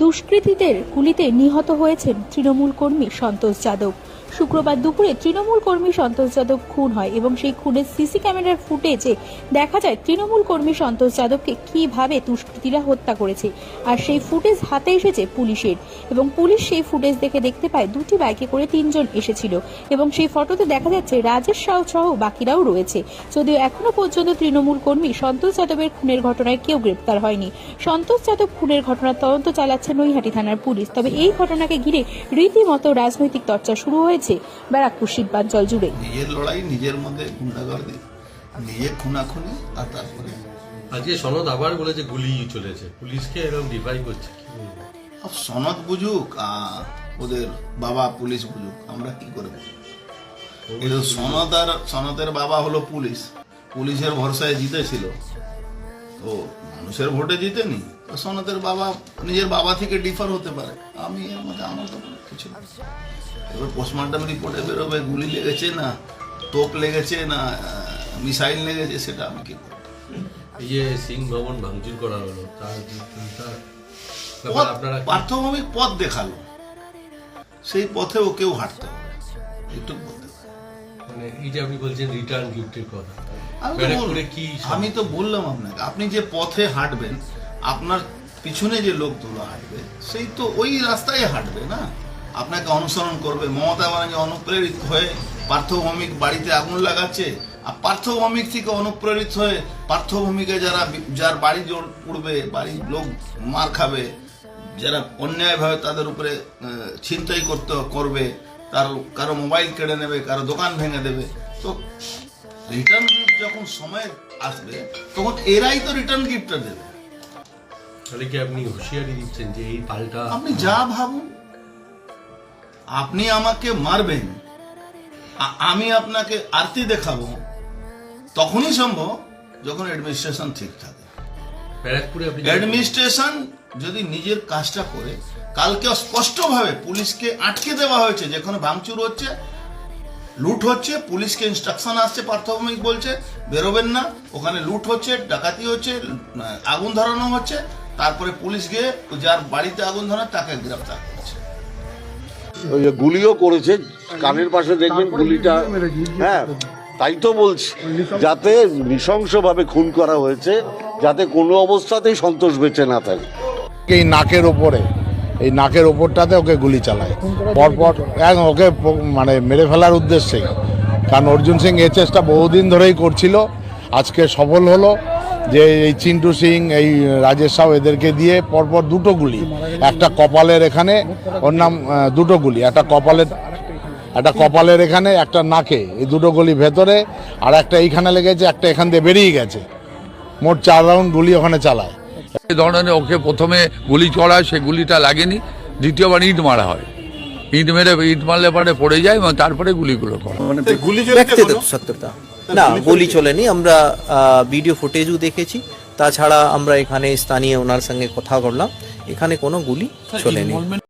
দুষ্কৃতীদের গুলিতে নিহত হয়েছেন তৃণমূল কর্মী সন্তোষ যাদব। শুক্রবার দুপুরে তৃণমূল কর্মী সন্তোষ যাদব খুন হয় এবং সেই খুনের সিসি ক্যামেরার ফুটেজে দেখা যায় তৃণমূল কর্মী সন্তোষ যাদবকে কীভাবে দুষ্কৃতীরা হত্যা করেছে আর সেই ফুটেজ হাতে এসেছে পুলিশের এবং পুলিশ সেই ফুটেজ দেখে দেখতে পায় দুটি বাইকে করে তিনজন এসেছিল এবং সেই ফটোতে দেখা যাচ্ছে রাজেশ সাউ সহ বাকিরাও রয়েছে। যদিও এখনও পর্যন্ত তৃণমূল কর্মী সন্তোষ যাদবের খুনের ঘটনায় কেউ গ্রেপ্তার হয়নি। সন্তোষ যাদব খুনের ঘটনার তদন্ত চালাচ্ছে নৈহাটি থানার পুলিশ। তবে এই ঘটনাকে ঘিরে রীতিমতো রাজনৈতিক চর্চা শুরু হয়েছে ব্যারাকপুর শিল্পাঞ্চল জুড়ে। নিজের লড়াই নিজের মধ্যে গুন্ডাগর্দি নিজে খুনাখুনি আর তারপরে আজকে সনদ আবার বলেছে গুলি চলেছে। পুলিশকে এরকম ডিফাই করছে সনদ বুঝুক আর ওদের বাবা পুলিশ বুঝুক আমরা কি করে সনদ আর সনদের বাবা হলো পুলিশ। পুলিশের ভরসায় জিতেছিল। তো মানুষের ভোটে জিতেনি সনদের বাবা নিজের বাবা থেকে ডিফার হতে পারে। আমি মধ্যে আমার তো কিছু এবার পোস্টমর্টম রিপোর্টে বেরোবে গুলি লেগেছে না তোপ লেগেছে না মিসাইল লেগেছে সেটা আমি কি এই যে সিং ভবন ভাঙচুর করা হলো তার পথ দেখাল। সেই পথেও কেউ হাঁটতে হবে একটু। মানে এই যে আপনি বলছেন রিটার্ন গিফটের কথা। আমি তো কি আমি তো বললাম আপনাকে আপনি যে পথে হাঁটবেন আপনার পিছনে যে লোকগুলো হাঁটবে সেই তো ওই রাস্তায় হাঁটবে না? আপনাকে অনুসরণ করবে। মমতা ব্যানার্জি অনুপ্রেরিত হয়ে পার্থভৌমিক বাড়িতে আগুন লাগাচ্ছে আর পার্থভৌমিক থেকে অনুপ্রেরিত হয়ে পার্থভূমিকে যারা যার বাড়ি জোর উড়বে বাড়ির লোক মার খাবে যারা অন্যায়ভাবে তাদের উপরে ছিনতাই করতে করবে তার কারও মোবাইল কেড়ে নেবে কারও দোকান ভেঙে দেবে। তো রিটার্ন গিফট যখন সময় আসবে তখন এরাই তো রিটার্ন গিফটটা দেবে। তাহলে কি আপনি হুঁশিয়ারি দিচ্ছেন যে এই পাল্টা? আপনি যা ভাবুন আপনি আমাকে মারবেন আমি আপনাকে আরতি দেখাবো তখনই সম্ভব যখন অ্যাডমিনিস্ট্রেশন ঠিক থাকে। ব্যারাকপুরে অ্যাডমিনিস্ট্রেশন যদি নিজের কাজটা করে কালকে স্পষ্টভাবে পুলিশকে আটকে দেওয়া হয়েছে যেখানে ভাঙচুর হচ্ছে লুট হচ্ছে পুলিশকে ইনস্ট্রাকশন আসছে পার্থভূমিক বলছে বেরোবেন না ওখানে লুট হচ্ছে ডাকাতি হচ্ছে আগুন ধরানো হচ্ছে তারপরে পুলিশ গিয়ে যার বাড়িতে আগুন ধরানো তাকে গ্রেফতার করছে। ওই যে গুলিও করেছে কানের পাশে দেখবেন গুলিটা হ্যাঁ তাই তো বলছি যাতে নৃশংসভাবে খুন করা হয়েছে যাতে কোনো অবস্থাতেই সন্তোষ বেঁচে না থাকে। এই নাকের ওপরে, এই নাকের ওপরটাতে ওকে গুলি চালায়। পরপর এক ওকে মানে মেরে ফেলার উদ্দেশ্যেই। কারণ অর্জুন সিং এই চেষ্টা বহুদিন ধরেই করছিল, আজকে সফল হলো। যে এই চিন্টু সিং, এই রাজেশ সাউ এদেরকে দিয়ে পরপর দুটো গুলি, একটা কপালের এখানে, ওর নাম দুটো গুলি, একটা কপালের একটা কপালের এখানে, একটা নাকে, এই দুটো গুলি ভেতরে, আর একটা এইখানে লেগেছে, একটা এখান দিয়ে বেরিয়ে গেছে। মোট চার রাউন্ড গুলি ওখানে চালায়। ধরনের ওকে প্রথমে গুলি চড়ায় সে গুলিটা লাগেনি দ্বিতীয়বার ইট মারা হয়। ইট মেরে ইট মারলে পরে পড়ে যায় এবং তারপরে গুলিগুলো করে। ব্যক্তিগত সত্যতা। না গুলি চলেনি। আমরা ভিডিও ফুটেজও দেখেছি। তাছাড়া আমরা এখানে স্থানীয় ওনার সঙ্গে কথা বললাম। এখানে কোনো গুলি চলেনি।